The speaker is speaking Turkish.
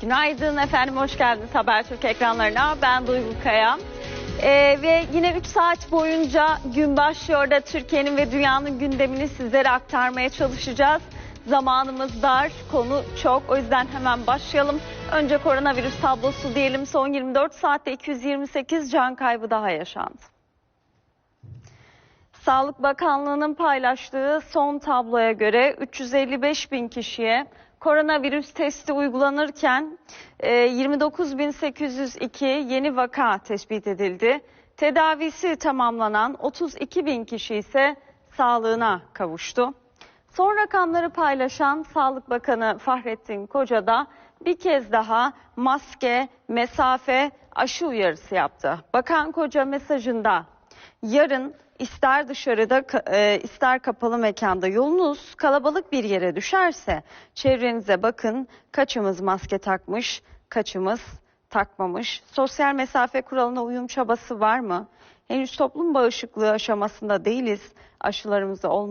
Günaydın efendim, hoş geldiniz Habertürk ekranlarına. Ben Duygu Kaya. Ee, ve yine 3 saat boyunca gün başlıyor da Türkiye'nin ve dünyanın gündemini sizlere aktarmaya çalışacağız. Zamanımız dar, konu çok. O yüzden hemen başlayalım. Önce koronavirüs tablosu diyelim. Son 24 saatte 228 can kaybı daha yaşandı. Sağlık Bakanlığı'nın paylaştığı son tabloya göre 355 bin kişiye koronavirüs testi uygulanırken e, 29.802 yeni vaka tespit edildi. Tedavisi tamamlanan 32 bin kişi ise sağlığına kavuştu. Son rakamları paylaşan Sağlık Bakanı Fahrettin Koca da bir kez daha maske, mesafe, aşı uyarısı yaptı. Bakan Koca mesajında yarın ister dışarıda e, ister kapalı mekanda yolunuz kalabalık bir yere düşerse çevrenize bakın kaçımız maske takmış, kaçımız takmamış. Sosyal mesafe kuralına uyum çabası var mı? Henüz toplum bağışıklığı aşamasında değiliz. Aşılarımızı olmalı.